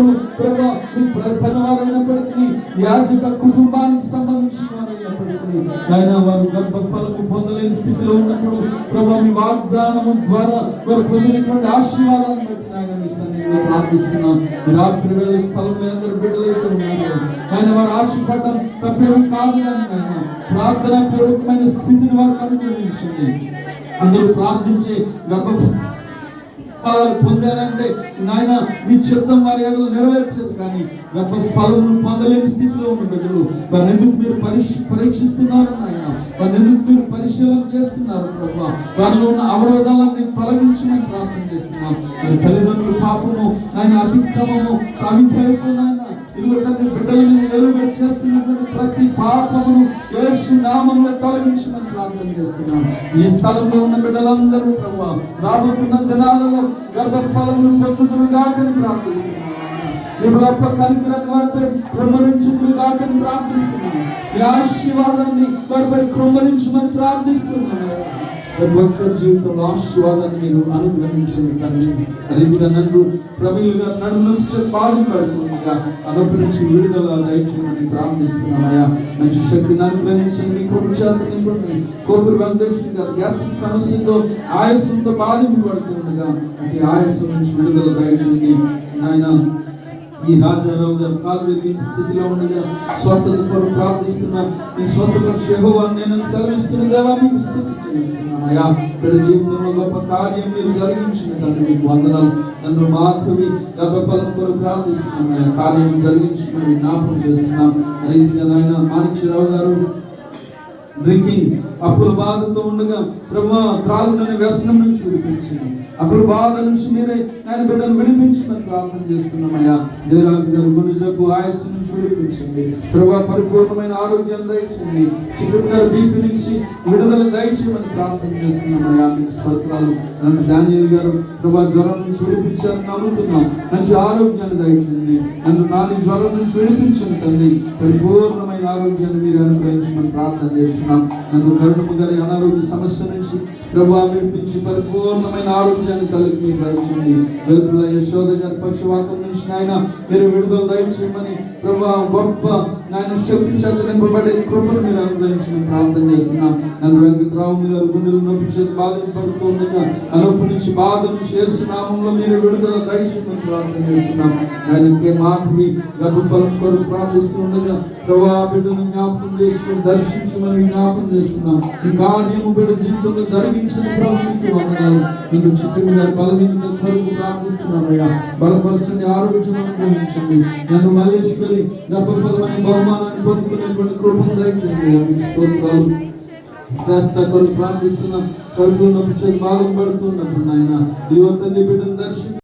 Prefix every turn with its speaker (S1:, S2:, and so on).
S1: ఇద్దరు ప్రభా నీ పెద్దవారైనప్పటికీ యాజక కుటుంబానికి సంబంధించిన వారైనప్పటికీ ఆయన వారు గర్భఫలము పొందలేని స్థితిలో ఉన్నప్పుడు ప్రభా మీ వాగ్దానము ద్వారా వారు పొందినటువంటి ఆశీర్వాదాలను బట్టి ఆయన మీ సన్నిధిలో ప్రార్థిస్తున్నాం. రాత్రి వేళ స్థలంలో అందరు బిడ్డలైతే ఉన్నారు. ఆయన వారు ఆశపడటం తప్పేమి కాదు కానీ ఆయన ప్రార్థన పూర్వకమైన స్థితిని వారికి అనుగ్రహించండి. అందరూ ప్రార్థించి గర్భ ఫలాలు పొందారంటే నాయన మీ చిత్తం వారి ఎవరు నెరవేర్చారు కానీ గొప్ప ఫలములు పొందలేని స్థితిలో ఉన్న బిడ్డలు వారిని ఎందుకు మీరు పరీక్ష పరీక్షిస్తున్నారు నాయన? వారిని ఎందుకు మీరు పరిశీలన చేస్తున్నారు ప్రభు? వారిలో ఉన్న అవరోధాలన్నీ తొలగించమని ప్రార్థన చేస్తున్నాం. మరి తల్లిదండ్రుల పాపము నాయన అతిక్రమము అవిధేయత నాయన ఇదిగో తన బిడ్డల మీద చేస్తున్నటువంటి ప్రతి పాపమును నామంలో తొలగించమని ప్రార్థన చేస్తున్నాం. ఈ స్థలంలో ఉన్న బిడ్డలందరూ ప్రభు రాబోతున్న దినాలలో గర్భఫలమును పొందుతురు కాకని ప్రార్థిస్తున్నాం. నీ గొప్ప కనికరాన్ని వారిపై కృమ్మరించుదురు కాకని ప్రార్థిస్తున్నాం. ఈ ఆశీర్వాదాన్ని వారిపై క్రమరించమని ప్రార్థిస్తున్నాం. ప్రతి ఒక్కరి జీవితంలో ఆశీర్వాదాన్ని మీరు అనుగ్రహించండి తండ్రి. అదేవిధంగా నన్ను ప్రవీణులుగా నన్ను నుంచి బాధలు పడుతుండగా నుంచి విడుదల దయచేయమని ప్రార్థిస్తున్నామయ్యా మంచి శక్తిని అనుగ్రహించండి మీ కృప చేత నింపండి. కోపూరు వెంకటేశ్వర గారు గ్యాస్ట్రిక్ సమస్యతో ఆయాసంతో బాధింపబడుతుండగా అంటే ఆయాసం నుంచి విడుదల దయచేయండి. ఆయన ఈ రాజారావు గారు కాలు విరిగిన స్థితిలో ఉండగా స్వస్థత కొరకు ప్రార్థిస్తున్నాం. ఈ స్వస్థత యెహోవాను నేను సెలవిస్తున్న దేవా మీకు స్థుతి చెల్లిస్తున్నాను అయ్యా. బిడ్డ జీవితంలో గొప్ప కార్యం మీరు జరిగించిన తండ్రి మీకు వందనాలు. నన్ను మాధవి గర్భఫలం కొరకు ప్రార్థిస్తున్నాను అయ్యా. కార్యం జరిగించమని జ్ఞాపకం చేస్తున్నాం. రీతిగా నాయన మాణిక్యరావు గారు డ్రింకింగ్ అప్పుల బాధతో ఉండగా ప్రభా త్రాగునని వ్యసనం నుంచి విడిపించండి. అప్పుల బాధ నుంచి మీరే ఆయన బిడ్డను విడిపించమని ప్రార్థన చేస్తున్నామయ్యా. దేవరాజు గారు గురుజకు ఆయస్సు నుంచి విడిపించండి. ప్రభా పరిపూర్ణమైన ఆరోగ్యం దయచండి చికెన్ గారు బీపీ నుంచి విడుదల దయచేయమని ప్రార్థన చేస్తున్నామయ్యా. మీకు స్తోత్రాలు. నన్ను డానియల్ గారు ప్రభా జ్వరం నుంచి విడిపించారని నమ్ముతున్నాం. మంచి ఆరోగ్యాన్ని దయచండి నన్ను నాని జ్వరం నుంచి విడిపించండి తండ్రి. పరిపూర్ణమైన ఆరోగ్యాన్ని మీరు అనుగ్రహించమని ప్రార్థన చేస్తున్నాం. నన్ను కరుణము గారి అనారోగ్య సమస్య నుంచి ప్రభా విడిపించి పరిపూర్ణమైన ఆరోగ్యాన్ని తల్లికి మీరు దయచేయండి. వెలుపుల యశోద గారి పక్షవాతం నుంచి నాయన మీరు విడుదల దయచేయమని ప్రభా గొప్ప నాయన శక్తి చేత నింపబడే కృపను మీరు అనుగ్రహించమని ప్రార్థన చేస్తున్నాం. నన్ను వెంకట్రావు మీద గుండెలు నొప్పి చేతి బాధింపడుతూ ఉండగా ఆ నుంచి బాధ నుంచి వేస్తున్నామంలో మీరు విడుదల దయచేయమని ప్రార్థన చేస్తున్నాం. ఆయనకే మాటని గర్భఫలం కొరకు ప్రార్థిస్తూ ఉండగా ప్రభా బిడ్డను జ్ఞాపకం చేసుకుని దర్శించమని జ్ఞాపకం చేస్తున్నాం. ఈ కార్యము బిడ్డ జీవితంలో జరిగించిన ప్రభుత్వం వందనాలు. మీకు చిట్టుని గారి బలహీనత కొరకు ప్రార్థిస్తున్నారయ్యా బలపరచండి ఆరోగ్యం అనుభవించండి నన్ను మల్లేశ్వరి గర్భఫలం అనే అవమానాన్ని పొందుతున్నటువంటి కృపను దయచేయండి. స్తోత్రాలు. శ్రేష్ట కొరకు ప్రార్థిస్తున్న. కడుపులో నొప్పి చేతి బాధపడుతున్నప్పుడు నాయన. యువతని బిడ్డను దర్శించి